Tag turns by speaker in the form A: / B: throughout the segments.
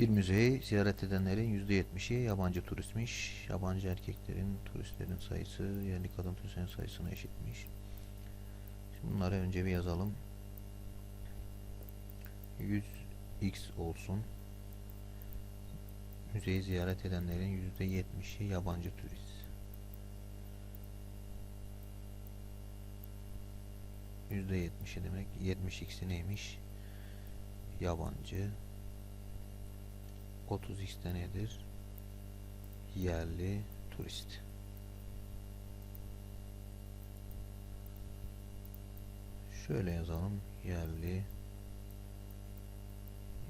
A: Bir müzeyi ziyaret edenlerin %70'i yabancı turistmiş. Yabancı erkeklerin, turistlerin sayısı yerli kadın turistlerin sayısına eşitmiş. Şimdi bunları önce bir yazalım. 100x olsun. Müzeyi ziyaret edenlerin %70'i yabancı turist. %70'i demek 70x'i neymiş? Yabancı 30x'te nedir? Yerli turist. Şöyle yazalım. Yerli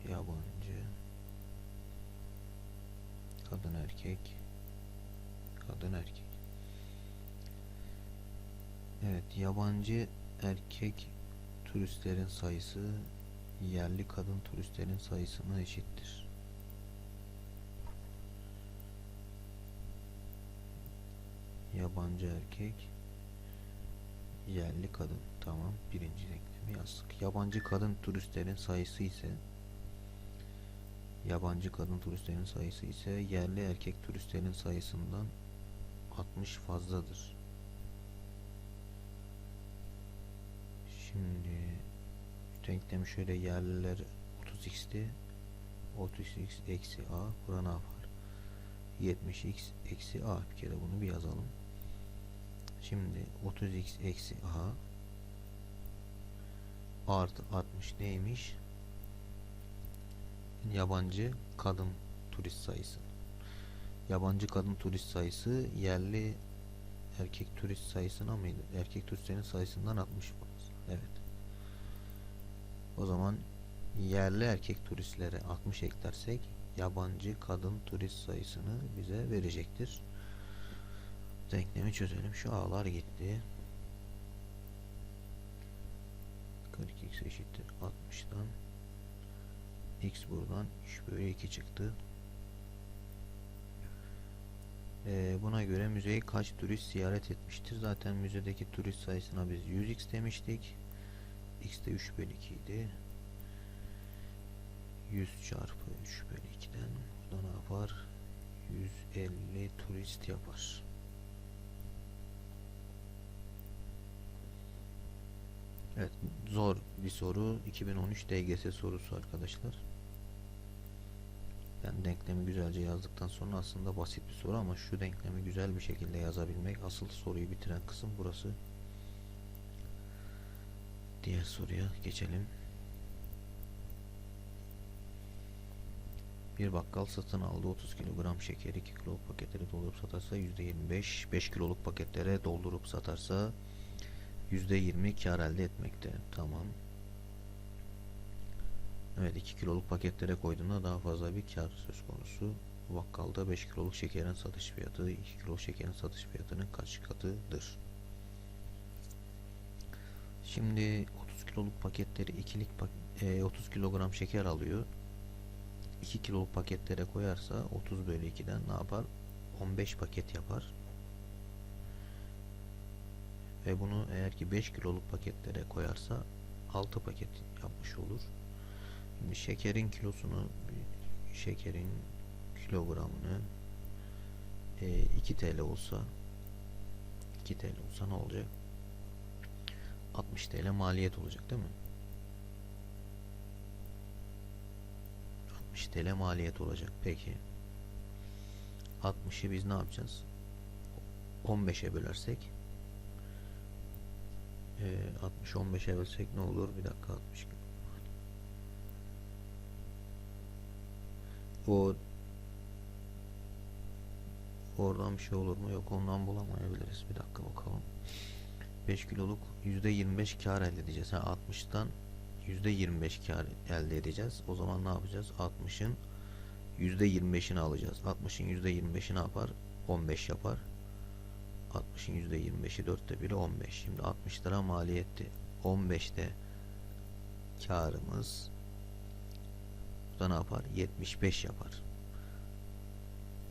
A: yabancı kadın erkek kadın erkek Evet yabancı erkek turistlerin sayısı yerli kadın turistlerin sayısına eşittir. Yabancı erkek yerli kadın. Tamam birinci denklemi yazdık. Yabancı kadın turistlerin sayısı ise yabancı kadın turistlerin sayısı ise yerli erkek turistlerin sayısından 60 fazladır. Şimdi denklemi şöyle yerliler 30x'ti 30x eksi a bura ne yapar 70x eksi a. Bir kere bunu bir yazalım şimdi 30x eksi a. Artı 60 neymiş? Yabancı kadın turist sayısı. Yabancı kadın turist sayısı yerli erkek turist sayısına mıydı? Erkek turistlerin sayısından 60 fazla evet. O zaman yerli erkek turistlere 60 eklersek yabancı kadın turist sayısını bize verecektir. Denklemi çözelim. Şu a'lar gitti. 42x eşittir 60'dan x buradan 3 bölü 2 çıktı. Ee, buna göre müzeyi kaç turist ziyaret etmiştir? Zaten müzedeki turist sayısına biz 100x demiştik. x de 3 bölü 2 idi. 100 çarpı 3 bölü 2'den bu da ne yapar? 150 turist yapar. Evet zor bir soru 2013 DGS sorusu arkadaşlar. Ben denklemi güzelce yazdıktan sonra aslında basit bir soru ama şu denklemi güzel bir şekilde yazabilmek asıl soruyu bitiren kısım burası. Diğer soruya geçelim. Bir bakkal satın aldı 30 kilogram şekeri 2 kiloluk paketlere doldurup satarsa %25 5 kiloluk paketlere doldurup satarsa %20 kar elde etmekte. Tamam. Evet 2 kiloluk paketlere koyduğunda daha fazla bir kar söz konusu. Bakkalda 5 kiloluk şekerin satış fiyatı 2 kiloluk şekerin satış fiyatının kaç katıdır? Şimdi 30 kiloluk paketleri ikilik pak e, 30 kilogram şeker alıyor. 2 kiloluk paketlere koyarsa 30 bölü 2'den ne yapar? 15 paket yapar. Ve bunu eğer ki 5 kiloluk paketlere koyarsa 6 paket yapmış olur. Şimdi şekerin kilosunu şekerin kilogramını e, 2 TL olsa 2 TL olsa ne olacak? 60 TL maliyet olacak değil mi? 60 TL maliyet olacak. Peki. 60'ı biz ne yapacağız? 15'e bölersek ee, 60 15'e bölsek ne olur? Bir dakika 60 o oradan bir şey olur mu? Yok ondan bulamayabiliriz. Bir dakika bakalım. 5 kiloluk %25 kar elde edeceğiz. Ha 60'tan %25 kar elde edeceğiz. O zaman ne yapacağız? 60'ın %25'ini alacağız. 60'ın %25'i ne yapar? 15 yapar. 60'ın %25'i 4'te 1'i 15. Şimdi 60 lira maliyetti. 15'te karımız da ne yapar? 75 yapar.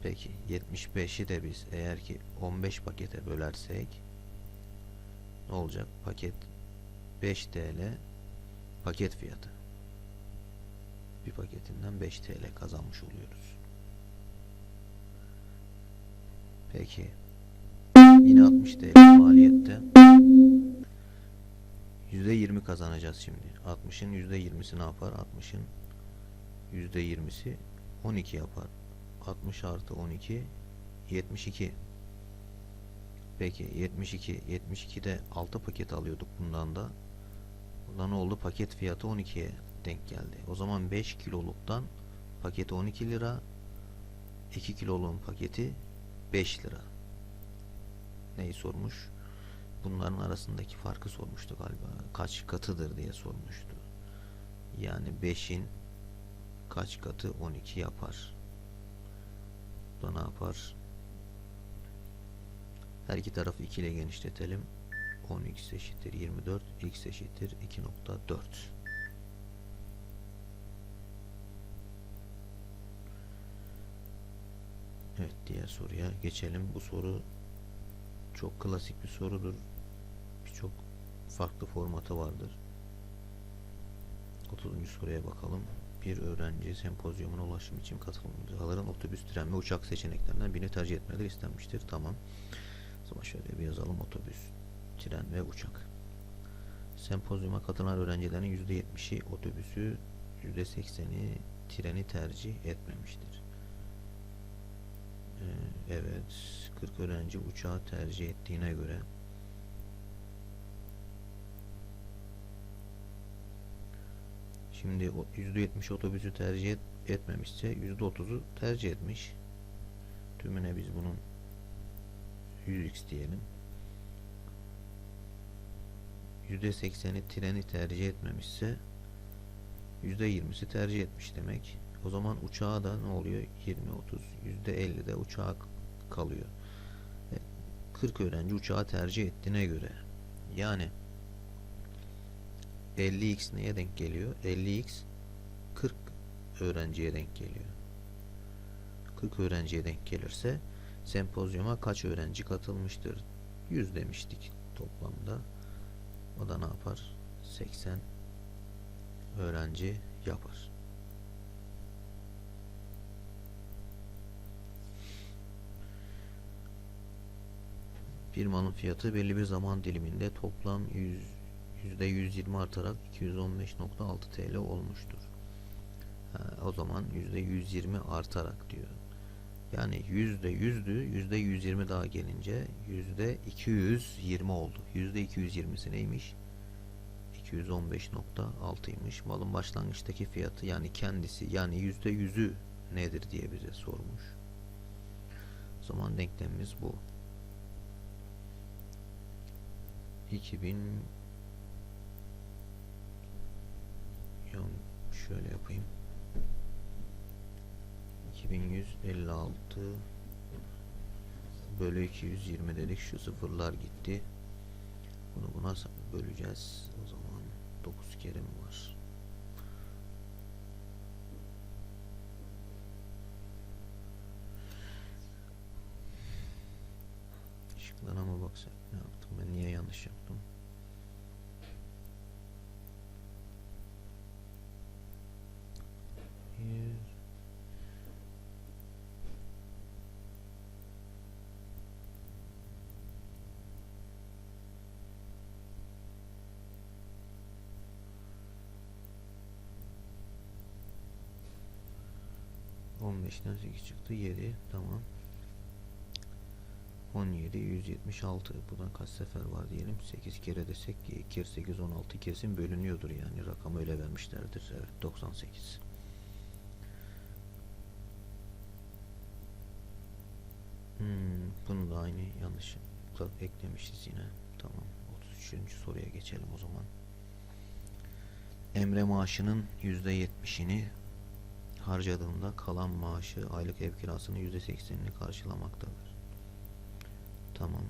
A: Peki 75'i de biz eğer ki 15 pakete bölersek ne olacak? Paket 5 TL paket fiyatı. bir paketinden 5 TL kazanmış oluyoruz. Peki yine 60 TL maliyette %20 kazanacağız şimdi. 60'ın %20'si ne yapar? 60'ın %20'si 12 yapar. 60 artı 12 72. Peki 72 72'de 6 paket alıyorduk bundan da. Burada ne oldu? Paket fiyatı 12'ye denk geldi. O zaman 5 kiloluktan paketi 12 lira 2 kiloluğun paketi 5 lira. Neyi sormuş? Bunların arasındaki farkı sormuştu galiba. Kaç katıdır diye sormuştu. Yani 5'in kaç katı 12 yapar. Bu da ne yapar? Her iki tarafı 2 ile genişletelim. 10x eşittir 24, x eşittir 2.4. Evet diğer soruya geçelim. Bu soru çok klasik bir sorudur. Birçok farklı formatı vardır. 30. soruya bakalım. Bir öğrenci sempozyumuna ulaşım için katılımcıların otobüs, tren ve uçak seçeneklerinden birini tercih etmeleri istenmiştir. Tamam. O zaman şöyle bir yazalım. Otobüs, tren ve uçak. Sempozyuma katılan öğrencilerin %70'i otobüsü, %80'i treni tercih etmemiştir. Ee, evet, 40 öğrenci uçağı tercih ettiğine göre Şimdi o %70 otobüsü tercih et, etmemişse %30'u tercih etmiş. Tümüne biz bunun 100x diyelim. %80'i treni tercih etmemişse %20'si tercih etmiş demek. O zaman uçağa da ne oluyor? 20 30 %50 de uçağa kalıyor. E, 40 öğrenci uçağı tercih ettiğine göre yani 50x neye denk geliyor? 50x 40 öğrenciye denk geliyor. 40 öğrenciye denk gelirse sempozyuma kaç öğrenci katılmıştır? 100 demiştik toplamda. O da ne yapar? 80 öğrenci yapar. Bir malın fiyatı belli bir zaman diliminde toplam 100 %120 artarak 215.6 TL olmuştur. Ha, o zaman %120 artarak diyor. Yani %100'dü, %120 daha gelince %220 oldu. %220'si neymiş? 215.6'ymış. Malın başlangıçtaki fiyatı yani kendisi yani %100'ü nedir diye bize sormuş. O zaman denklemimiz bu. 2000 Yani şöyle yapayım. 2156 bölü 220 dedik. Şu sıfırlar gitti. Bunu buna böleceğiz. O zaman 9 kere mi var? Baksak ne yaptım ben niye yanlış yaptım? Yüz. On beşten sekiz çıktı yedi tamam. 17 176 buradan kaç sefer var diyelim 8 kere desek 2 kere 8 16 kesin bölünüyordur yani rakam öyle vermişlerdir evet 98 Hmm, bunu da aynı yanlış eklemişiz yine. Tamam. 33. soruya geçelim o zaman. Emre maaşının %70'ini harcadığında kalan maaşı aylık ev kirasının %80'ini karşılamaktadır. Tamam.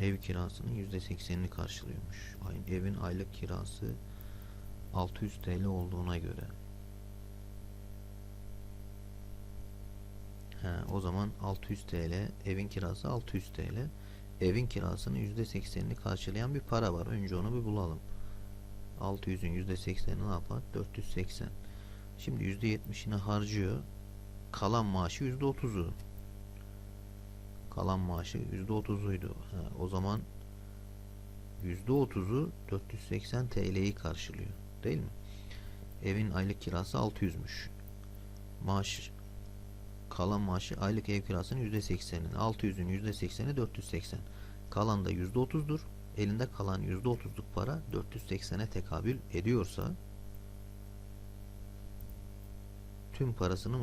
A: Ev kirasının %80'ini karşılıyormuş. Evin aylık kirası 600 TL olduğuna göre He, o zaman 600 TL evin kirası 600 TL evin kirasının %80'ini karşılayan bir para var önce onu bir bulalım 600'ün %80'i ne yapar? 480. Şimdi %70'ini harcıyor. Kalan maaşı %30'u. Kalan maaşı %30'uydu. Ha, o zaman %30'u 480 TL'yi karşılıyor. Değil mi? Evin aylık kirası 600'müş. Maaş kalan maaşı aylık ev kirasının %80'in. 600'ün %80'i 480. Kalan da %30'dur. Elinde kalan %30'luk para 480'e tekabül ediyorsa tüm parasını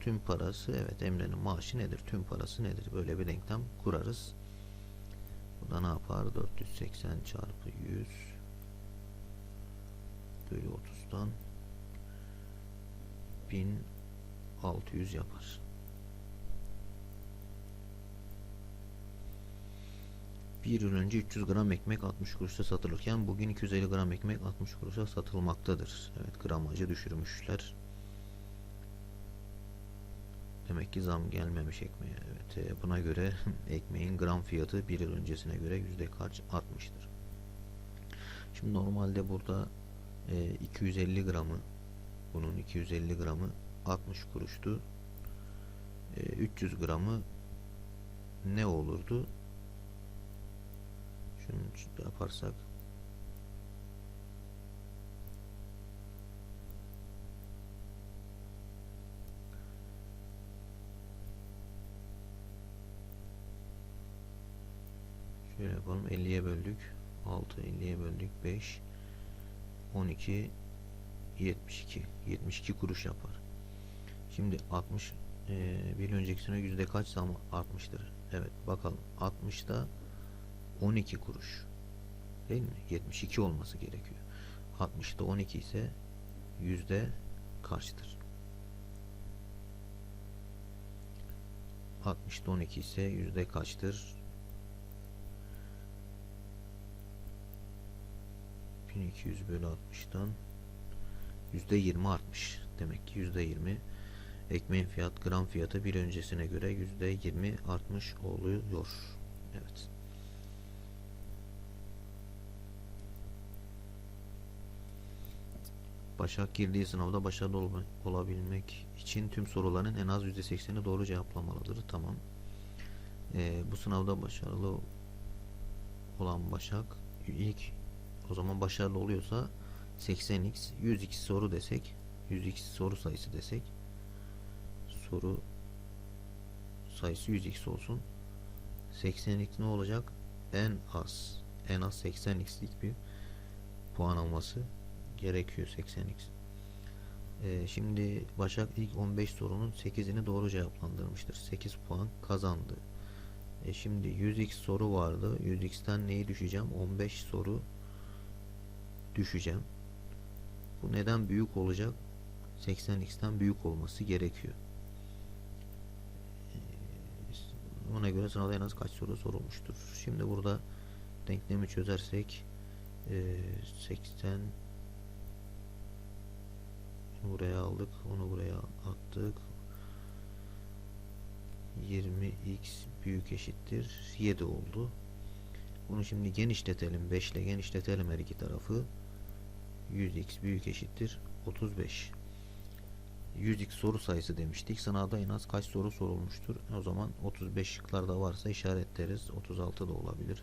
A: tüm parası evet Emre'nin maaşı nedir? Tüm parası nedir? Böyle bir denklem kurarız. Bu da ne yapar? 480 çarpı 100 bölü 30'dan 1600 yapar. Bir yıl önce 300 gram ekmek 60 kuruşa satılırken bugün 250 gram ekmek 60 kuruşa satılmaktadır. Evet gramajı düşürmüşler. Demek ki zam gelmemiş ekmeğe. Evet e, buna göre ekmeğin gram fiyatı bir yıl öncesine göre yüzde kaç artmıştır. Şimdi normalde burada e, 250 gramı bunun 250 gramı 60 kuruştu. E, 300 gramı ne olurdu? Şunu yaparsak Şöyle yapalım 50'ye böldük 6 50'ye böldük 5 12 72 72 kuruş yapar. Şimdi 60 e, bir öncekisine yüzde kaç zam artmıştır? Evet bakalım 60'da 12 kuruş değil mi? 72 olması gerekiyor. 60'da 12 ise yüzde kaçtır? 60'da 12 ise yüzde kaçtır? 1200 bölü 60'tan %20 artmış. Demek ki %20 ekmeğin fiyat gram fiyatı bir öncesine göre %20 artmış oluyor. Evet. Başak girdiği sınavda başarılı ol olabilmek için tüm soruların en az %80'i doğru cevaplamalıdır. Tamam. Ee, bu sınavda başarılı olan Başak ilk o zaman başarılı oluyorsa 80x 100x soru desek 100x soru sayısı desek soru sayısı 100x olsun. 80x ne olacak? En az en az 80x'lik bir puan alması gerekiyor 80x ee, şimdi Başak ilk 15 sorunun 8'ini doğru cevaplandırmıştır. 8 puan kazandı. E şimdi 100x soru vardı. 100x'ten neyi düşeceğim? 15 soru düşeceğim. Bu neden büyük olacak? 80x'ten büyük olması gerekiyor. Ee, ona göre sınavda en az kaç soru sorulmuştur. Şimdi burada denklemi çözersek 80 buraya aldık. Onu buraya attık. 20x büyük eşittir 7 oldu. Bunu şimdi genişletelim. 5 ile genişletelim her iki tarafı. 100x büyük eşittir 35 100x soru sayısı demiştik. Sınavda en az kaç soru sorulmuştur? O zaman 35 şıklarda varsa işaretleriz. 36 da olabilir.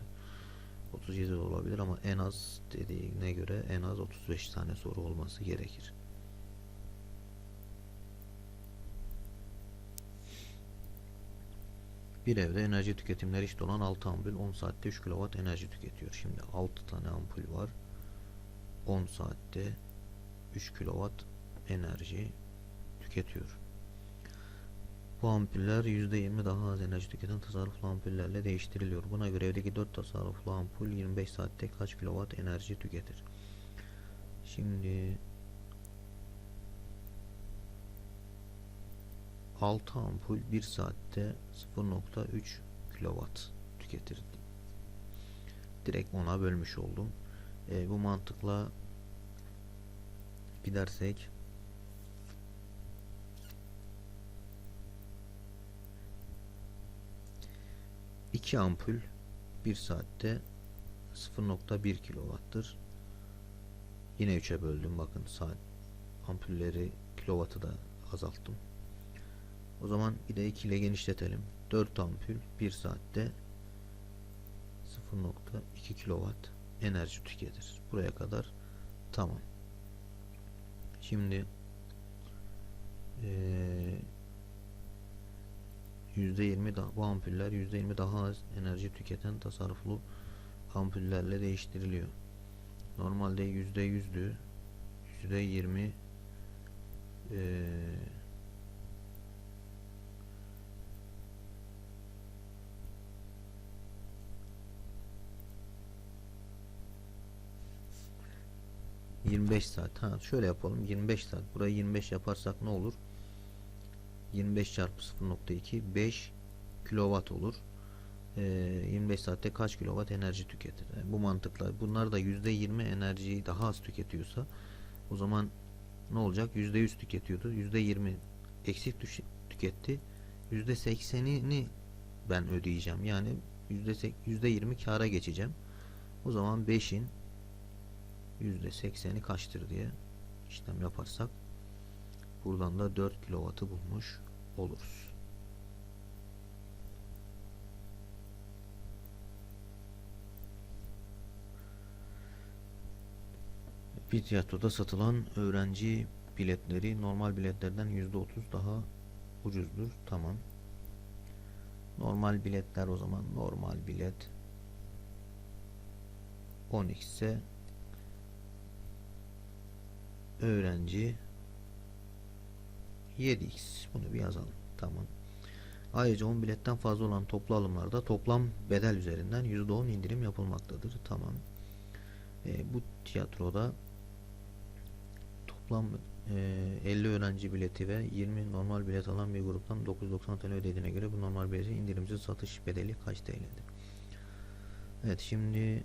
A: 37 de olabilir ama en az dediğine göre en az 35 tane soru olması gerekir. Bir evde enerji tüketimleri eşit olan 6 ampul 10 saatte 3 kW enerji tüketiyor. Şimdi 6 tane ampul var. 10 saatte 3 kW enerji tüketiyor. Bu ampuller %20 daha az enerji tüketen tasarruflu ampullerle değiştiriliyor. Buna göre evdeki 4 tasarruflu ampul 25 saatte kaç kW enerji tüketir? Şimdi 6 ampul 1 saatte 0.3 kW tüketir. Direkt ona bölmüş oldum. E, bu mantıkla gidersek iki ampul bir saatte 0.1 kilowattır. Yine 3'e böldüm. Bakın saat ampulleri kilovatı da azalttım. O zaman bir de 2 ile genişletelim. 4 ampul 1 saatte 0.2 kilowatt enerji tüketir. Buraya kadar tamam. Şimdi eee %20 daha bu ampuller %20 daha az enerji tüketen tasarruflu ampullerle değiştiriliyor. Normalde %100'dü. %20 eee ...25 saat. Ha şöyle yapalım. 25 saat. Burayı 25 yaparsak ne olur? 25 çarpı 0.2 5 kilowatt olur. Ee, 25 saatte kaç kilowatt enerji tüketir? Yani bu mantıkla bunlar da %20 enerjiyi daha az tüketiyorsa o zaman ne olacak? %100 tüketiyordu. %20 eksik tü- tüketti. %80'ini ben ödeyeceğim. Yani %8 %20 kâra geçeceğim. O zaman 5'in %80'i kaçtır diye işlem yaparsak buradan da 4 kilovatı bulmuş oluruz. Bir tiyatroda satılan öğrenci biletleri normal biletlerden %30 daha ucuzdur. Tamam. Normal biletler o zaman normal bilet 10x ise öğrenci 7x bunu bir yazalım. Tamam. Ayrıca 10 biletten fazla olan toplu alımlarda toplam bedel üzerinden %10 indirim yapılmaktadır. Tamam. E, bu tiyatroda toplam e, 50 öğrenci bileti ve 20 normal bilet alan bir gruptan 990 TL ödediğine göre bu normal biletin indirimsiz satış bedeli kaç TL'dir? Evet şimdi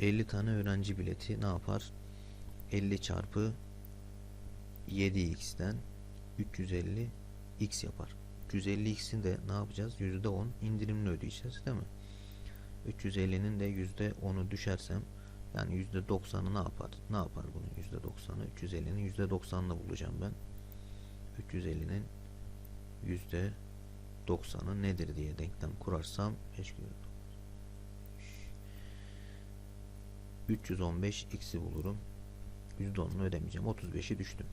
A: 50 tane öğrenci bileti ne yapar? 50 çarpı 7x'ten 350 x yapar. 350 x'in de ne yapacağız? %10 indirimli ödeyeceğiz değil mi? 350'nin de %10'u düşersem yani %90'ı ne yapar? Ne yapar bunun %90'ı? 350'nin %90'ını bulacağım ben. 350'nin %90'ı nedir diye denklem kurarsam 315 x'i bulurum. %10'unu ödemeyeceğim. 35'i düştüm.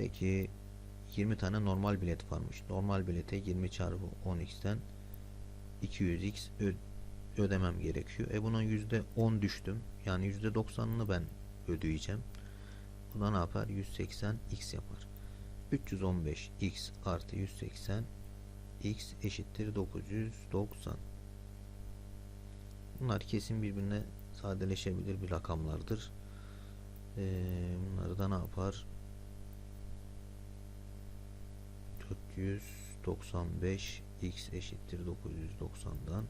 A: Peki 20 tane normal bilet varmış. Normal bilete 20 çarpı 10x'ten 200x ö ödemem gerekiyor. E buna %10 düştüm. Yani %90'ını ben ödeyeceğim. Bu da ne yapar? 180x yapar. 315x artı 180 x eşittir 990. Bunlar kesin birbirine sadeleşebilir bir rakamlardır. Ee, bunları da ne yapar? 495 x eşittir 990'dan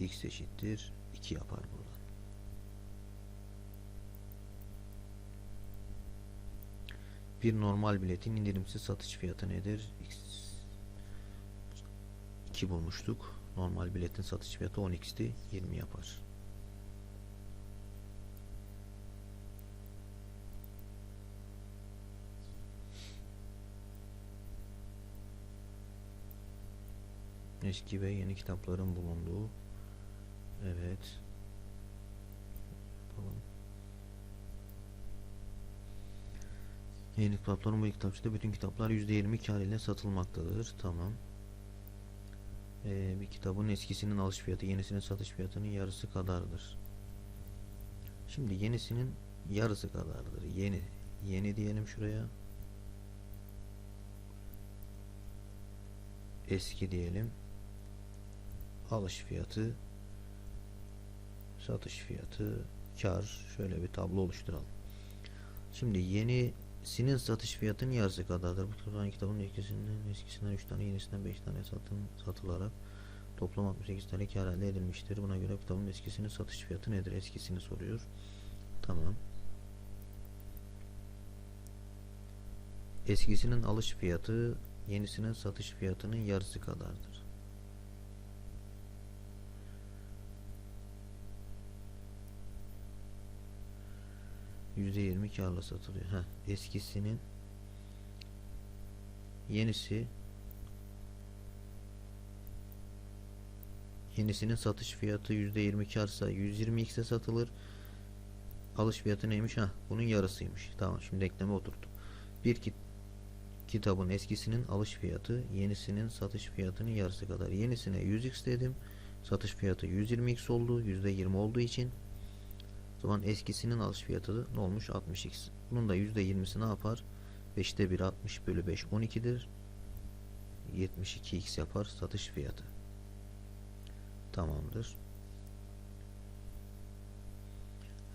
A: x eşittir 2 yapar buradan. Bir normal biletin indirimsiz satış fiyatı nedir? X 2 bulmuştuk. Normal biletin satış fiyatı 10x'ti. 20 yapar. Eski ve yeni kitapların bulunduğu Evet. Yapalım. Yeni kitapların bu kitapçıda bütün kitaplar %20 kar ile satılmaktadır. Tamam. Ee, bir kitabın eskisinin alış fiyatı yenisinin satış fiyatının yarısı kadardır. Şimdi yenisinin yarısı kadardır. Yeni. Yeni diyelim şuraya. Eski diyelim. Alış fiyatı satış fiyatı kar şöyle bir tablo oluşturalım. Şimdi yenisinin satış fiyatının yarısı kadardır. Bu tutan kitabın eskisinden eskisinden 3 tane yenisinden 5 tane satın satılarak toplam 68 tane kar elde edilmiştir. Buna göre kitabın eskisinin satış fiyatı nedir? Eskisini soruyor. Tamam. Eskisinin alış fiyatı yenisinin satış fiyatının yarısı kadardır. %20 karla satılıyor. Heh, eskisinin yenisi yenisinin satış fiyatı %20 karsa 120x'e satılır. Alış fiyatı neymiş? Ha, bunun yarısıymış. Tamam, şimdi ekleme oturttum. Bir kit kitabın eskisinin alış fiyatı yenisinin satış fiyatının yarısı kadar. Yenisine 100x dedim. Satış fiyatı 120x oldu. %20 olduğu için. Zaman eskisinin alış fiyatı ne olmuş? 60x. Bunun da %20'si ne yapar? 5'te 1 60 bölü 5 12'dir. 72x yapar satış fiyatı. Tamamdır.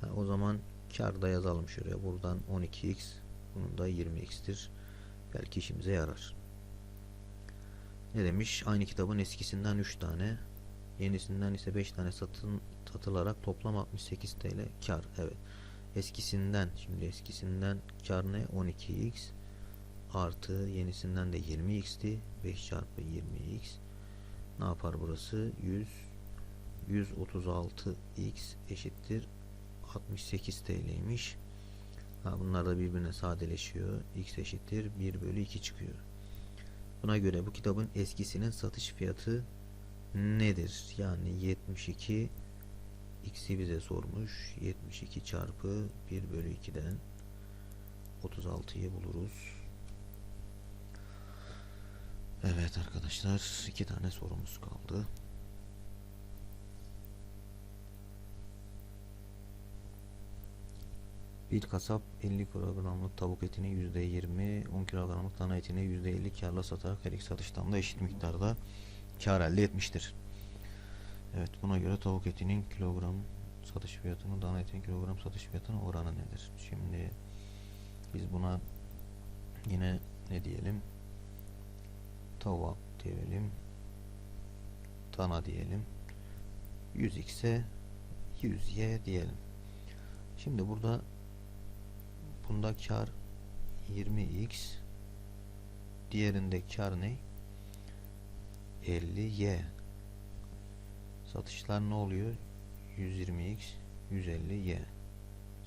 A: Ha, o zaman kar da yazalım şuraya. Buradan 12x. Bunun da 20x'tir. Belki işimize yarar. Ne demiş? Aynı kitabın eskisinden 3 tane, yenisinden ise 5 tane satın satılarak toplam 68 TL kar. Evet. Eskisinden şimdi eskisinden kar ne? 12x artı yenisinden de 20x'ti. 5 çarpı 20x ne yapar burası? 100 136x eşittir 68 TL'ymiş. Ha, bunlar da birbirine sadeleşiyor. X eşittir 1 bölü 2 çıkıyor. Buna göre bu kitabın eskisinin satış fiyatı nedir? Yani 72 X'i bize sormuş. 72 çarpı 1 bölü 2'den 36'yı buluruz. Evet arkadaşlar iki tane sorumuz kaldı. Bir kasap 50 kilogramlık tavuk etini %20, 10 kilogramlık dana etini %50 karla satarak her iki satıştan da eşit miktarda kar elde etmiştir. Evet buna göre tavuk etinin kilogram satış fiyatının dana etinin kilogram satış fiyatının oranı nedir? Şimdi biz buna yine ne diyelim? Tavuk diyelim. Dana diyelim. 100x'e 100y diyelim. Şimdi burada bunda kar 20x diğerinde kar ne 50y satışlar ne oluyor? 120x 150y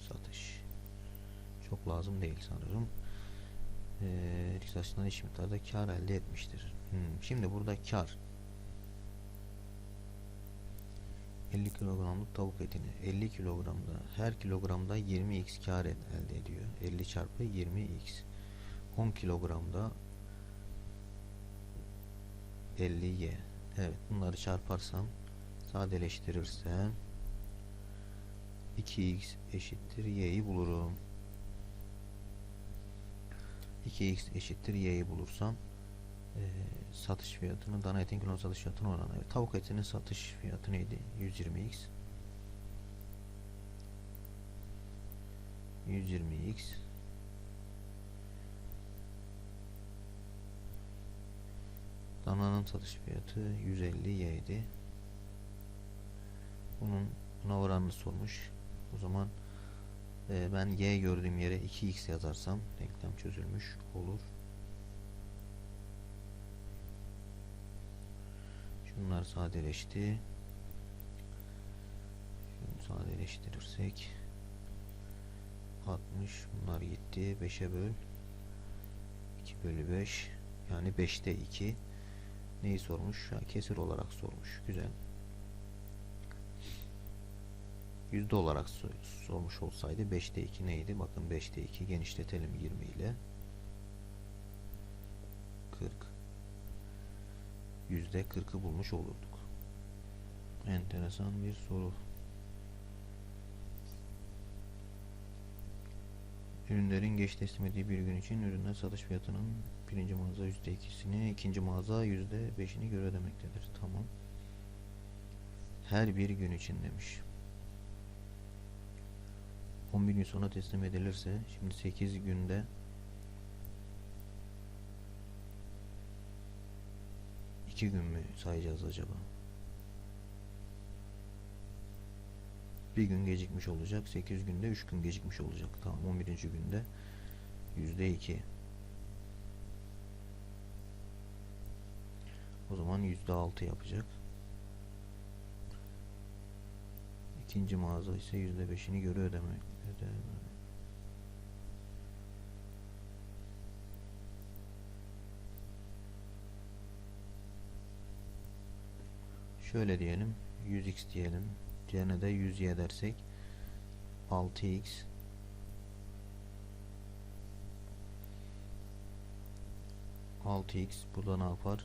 A: satış. Çok lazım değil sanırım. Ee, açısından eşit miktarda kar elde etmiştir. Hmm, şimdi burada kar 50 kilogramlık tavuk etini. 50 kilogramda her kilogramda 20x kar elde ediyor. 50 çarpı 20x 10 kilogramda 50y evet bunları çarparsam sadeleştirirsem 2x eşittir y'yi bulurum 2x eşittir y'yi bulursam e, satış fiyatını dana etin kilo satış fiyatına oranı. Evet, tavuk etinin satış fiyatı neydi? 120x 120x Dananın satış fiyatı 150 y'di. Bunun buna oranını sormuş. O zaman e, ben y gördüğüm yere 2x yazarsam denklem çözülmüş olur. Bunlar sadeleşti. Şunu sadeleştirirsek 60 bunlar gitti. 5'e böl 2 bölü 5 yani 5'te 2 neyi sormuş? Ha, kesir olarak sormuş. Güzel. Yüzde olarak sormuş olsaydı 5'te 2 neydi? Bakın 5'te 2 genişletelim 20 ile 40 yüzde kırkı bulmuş olurduk. Enteresan bir soru. Ürünlerin geç teslim edildiği bir gün için ürünler satış fiyatının birinci mağaza yüzde ikisini, ikinci mağaza yüzde beşini göre ödemektedir. Tamam. Her bir gün için demiş. 11 gün sonra teslim edilirse şimdi 8 günde iki gün mü sayacağız acaba? Bir gün gecikmiş olacak. 8 günde 3 gün gecikmiş olacak. Tamam 11. günde yüzde iki. O zaman yüzde altı yapacak. İkinci mağaza ise yüzde beşini göre ödeme şöyle diyelim 100x diyelim. Diğerine de 100y dersek 6x altı x burada ne yapar?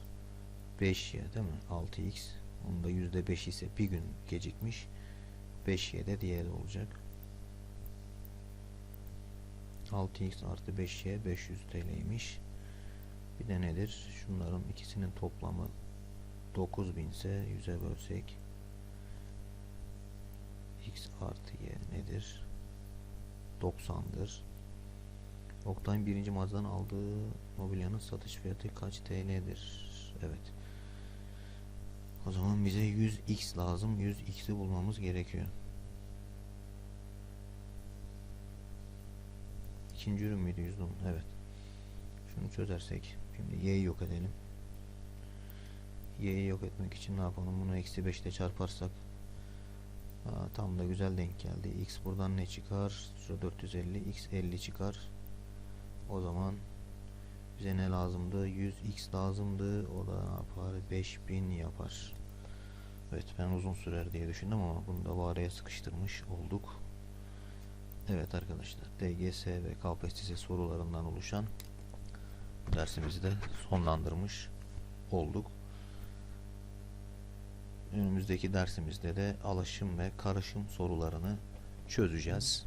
A: 5y değil mi? 6x onda yüzde beş ise bir gün gecikmiş. 5y de diğeri olacak. 6x artı 5y 500 TL'ymiş. Bir de nedir? Şunların ikisinin toplamı 9000 ise 100'e bölsek x artı y nedir? 90'dır. Oktay'ın birinci mağazadan aldığı mobilyanın satış fiyatı kaç TL'dir? Evet. O zaman bize 100x lazım. 100x'i bulmamız gerekiyor. İkinci ürün müydü yüzdüm? Evet. Şunu çözersek. Şimdi y'yi yok edelim. y'yi yok etmek için ne yapalım? Bunu eksi 5 ile çarparsak Aa, tam da güzel denk geldi. x buradan ne çıkar? Şurada 450. x 50 çıkar. O zaman bize ne lazımdı? 100x lazımdı. O da ne yapar? 5000 yapar. Evet ben uzun sürer diye düşündüm ama bunu da bu araya sıkıştırmış olduk. Evet arkadaşlar DGS ve KPSS sorularından oluşan dersimizi de sonlandırmış olduk. Önümüzdeki dersimizde de alaşım ve karışım sorularını çözeceğiz.